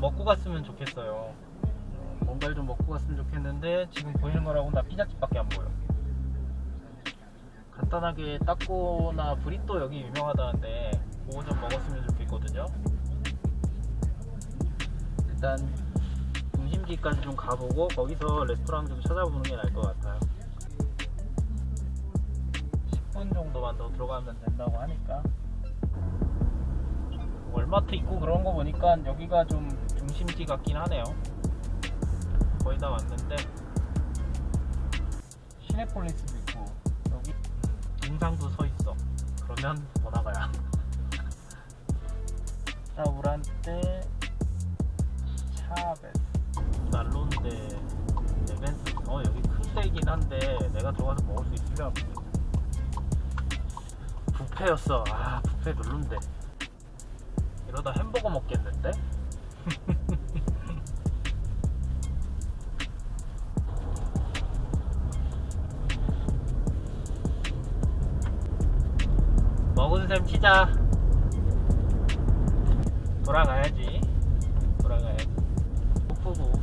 먹고 갔으면 좋겠어요. 어, 뭔가를 좀 먹고 갔으면 좋겠는데 지금 보이는 거라고 나 피자집밖에 안 보여. 간단하게 따꼬나 브리또 여기 유명하다는데 그거 좀 먹었으면 좋겠거든요. 일단 중심지까지 좀 가보고 거기서 레스토랑 좀 찾아보는 게 나을 것 같아요. 10분 정도만 더 들어가면 된다고 하니까 월마트 있고 그런 거 보니까 여기가 좀 중심지 같긴 하네요. 거의 다 왔는데 시내폴리스도 있고 여기 동상도 서 있어. 그러면 더 나가야. 사우란테 차베스 날론데 레벤스 어 여기 큰 데이긴 한데 내가 들어가서 먹을 수 모르겠네. 뷔페였어. 아 뷔페 별론데. 이러다 햄버거 먹겠는데? 먹은 셈 치자. 돌아가야지. 돌아가야지. 푸푸구.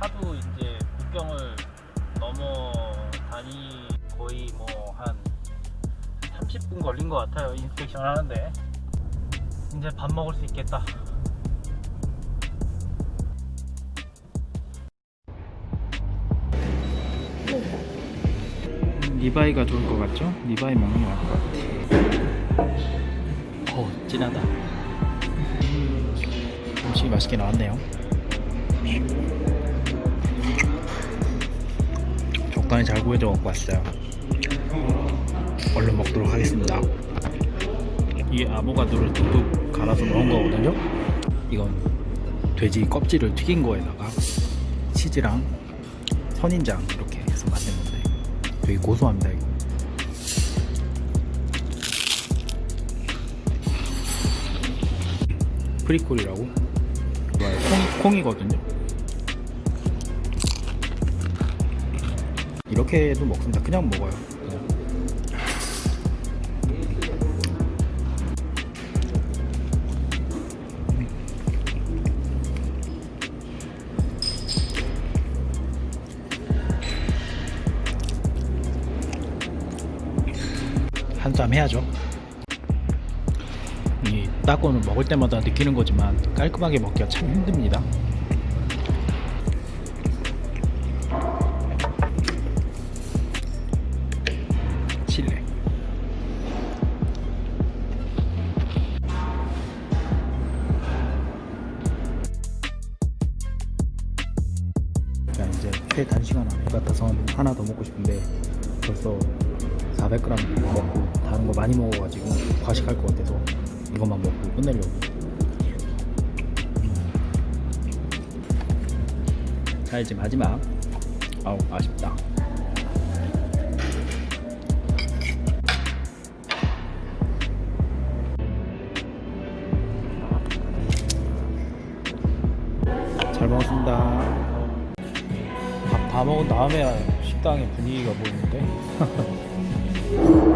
하도 이제 국경을 넘어 다니 거의 뭐 한 30분 걸린 것 같아요 인스펙션 하는데. 이제 밥 먹을 수 있겠다. 리바이가 좋을 것 같죠? 리바이 먹는 게 나을 것 같아. 어 진하다. 음식이 맛있게 나왔네요 적당히 잘 구해져 갖고 왔어요. 얼른 먹도록 하겠습니다. 이게 아보가도를 듬뿍 갈아서 넣은 거거든요. 이건 돼지 껍질을 튀긴 거에다가 치즈랑 선인장 이렇게 해서 만든 건데 되게 고소합니다. 이거. 프리콜이라고. 콩, 콩이거든요. 이렇게도 먹습니다. 그냥 먹어요. 그냥. 한쌈 해야죠. 이 따고는 먹을 때마다 느끼는 거지만 깔끔하게 먹기가 참 힘듭니다. 실내. 자 이제 최단시간 안에 같아서 하나 더 먹고 싶은데 벌써 400g 먹고 다른 거 많이 먹어가지고 과식할 것 같아서 이것만 먹고 끝내려고 음. 자 이제 마지막 아우 아쉽다 잘 먹었습니다. 밥 다 먹은 다음에야 식당의 분위기가 보이는데